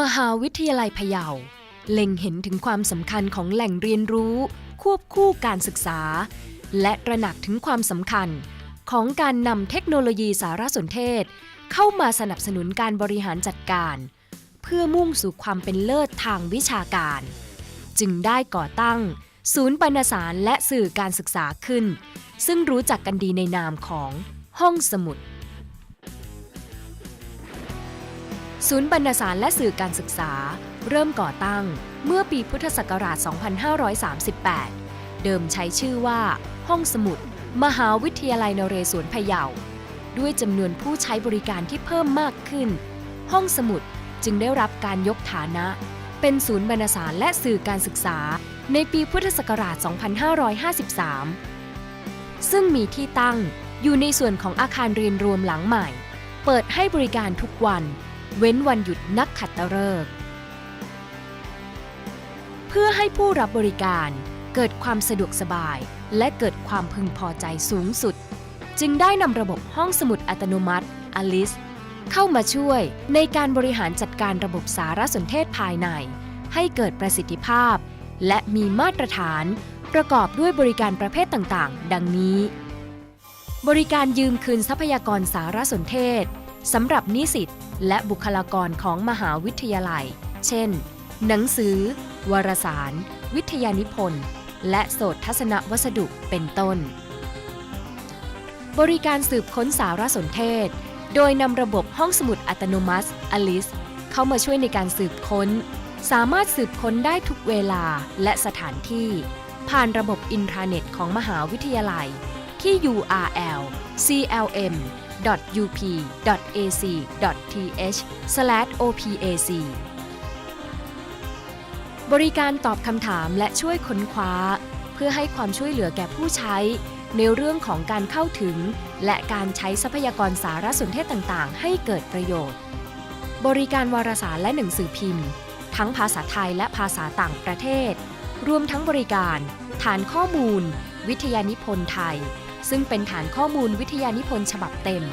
มหาวิทยาลัยพะเยา เล็งเห็นถึงความสำคัญของแหล่งเรียนรู้ ควบคู่การศึกษา และตระหนักถึงความสำคัญ ของการนำเทคโนโลยีสารสนเทศ เข้ามาสนับสนุนการบริหารจัดการ เพื่อมุ่งสู่ความเป็นเลิศทางวิชาการ จึงได้ก่อตั้ง ศูนย์บรรณสารและสื่อการศึกษาขึ้น ซึ่งรู้จักกันดีในนามของห้องสมุด ศูนย์บรรณสารและสื่อการศึกษา เริ่มก่อตั้งเมื่อปีพุทธศักราช 2538 เดิมใช้ชื่อว่า ห้องสมุด มหาวิทยาลัยนเรศวรพะเยา ด้วยจำนวนผู้ใช้บริการที่เพิ่มมากขึ้น ห้องสมุดจึงได้รับการยกฐานะ เป็นศูนย์บรรณสารและสื่อการศึกษา ในปีพุทธศักราช 2553 ซึ่งมีที่ตั้งอยู่ในส่วนของอาคารเรียนรวมหลังใหม่ เปิดให้บริการทุกวัน เว้นวันหยุดนักขัตฤกษ์เพื่อให้ผู้รับบริการเกิดความสะดวกสบาย และเกิดความพึงพอใจสูงสุด จึงได้นำระบบห้องสมุดอัตโนมัติ Alice เข้ามาช่วยในการบริหารจัดการระบบสารสนเทศภายใน ให้เกิดประสิทธิภาพ และมีมาตรฐาน ประกอบด้วยบริการประเภทต่าง ๆ ดังนี้ บริการยืมคืนทรัพยากรสารสนเทศ สำหรับนิสิตและบุคลากรของมหาวิทยาลัย เช่น หนังสือ วารสาร วิทยานิพนธ์ และโสตทัศนวัสดุเป็นต้น บริการสืบค้นสารสนเทศ โดยนำระบบห้องสมุดอัตโนมัติ Alice เข้ามาช่วยในการสืบค้น สามารถสืบค้นได้ทุกเวลาและสถานที่ ผ่านระบบอินทราเน็ตของมหาวิทยาลัย ที่ url CLM clm.up.ac.th/opac บริการตอบคำถามและช่วยค้นคว้า เพื่อให้ความช่วยเหลือแก่ผู้ใช้ ในเรื่องของการเข้าถึง และการใช้ทรัพยากรสารสนเทศต่างๆ ให้เกิดประโยชน์ บริการวารสารและหนังสือพิมพ์ ทั้งภาษาไทยและภาษาต่างประเทศ รวมทั้งบริการ ฐานข้อมูล วิทยานิพนธ์ไทย ซึ่งเป็นฐานข้อมูลวิทยานิพนธ์ฉบับเต็ม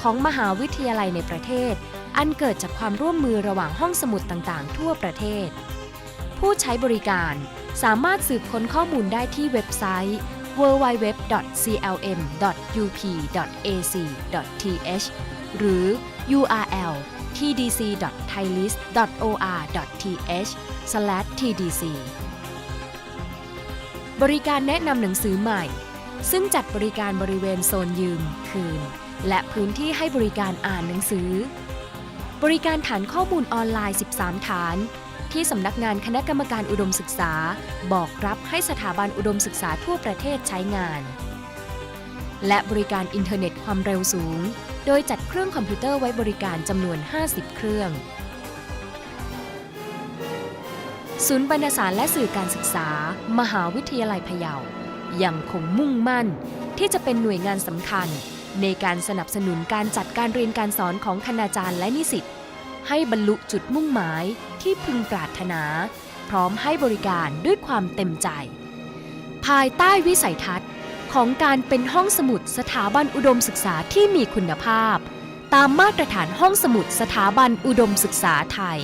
ของมหาวิทยาลัยในประเทศ อันเกิดจากความร่วมมือระหว่างห้องสมุดต่างๆ ทั่วประเทศ ผู้ใช้บริการสามารถสืบค้นข้อมูลได้ที่เว็บไซต์ www.clm.up.ac.th หรือ URL tdc.thailist.or.th/tdc บริการแนะนำหนังสือใหม่ ซึ่งจัดบริการบริเวณโซนยืมคืน และพื้นที่ให้บริการอ่านหนังสือ บริการฐานข้อมูลออนไลน์ 13 ฐาน ที่สำนักงานคณะกรรมการอุดมศึกษา บอกรับให้สถาบันอุดมศึกษาทั่วประเทศใช้งาน และบริการอินเทอร์เน็ตความเร็วสูง โดยจัดเครื่องคอมพิวเตอร์ไว้บริการจำนวน 50 เครื่องศูนย์บรรณสารและสื่อการศึกษา มหาวิทยาลัยพะเยา ยังคงมุ่งมั่น ที่จะเป็นหน่วยงานสำคัญ ในการสนับสนุนการจัดการเรียนการสอนของคณาจารย์และนิสิตให้บรรลุจุดมุ่งหมายที่พึงปรารถนา พร้อมให้บริการด้วยความเต็มใจ ภายใต้วิสัยทัศน์ของการเป็นห้องสมุดสถาบันอุดมศึกษาที่มีคุณภาพ ตามมาตรฐานห้องสมุดสถาบันอุดมศึกษาไทย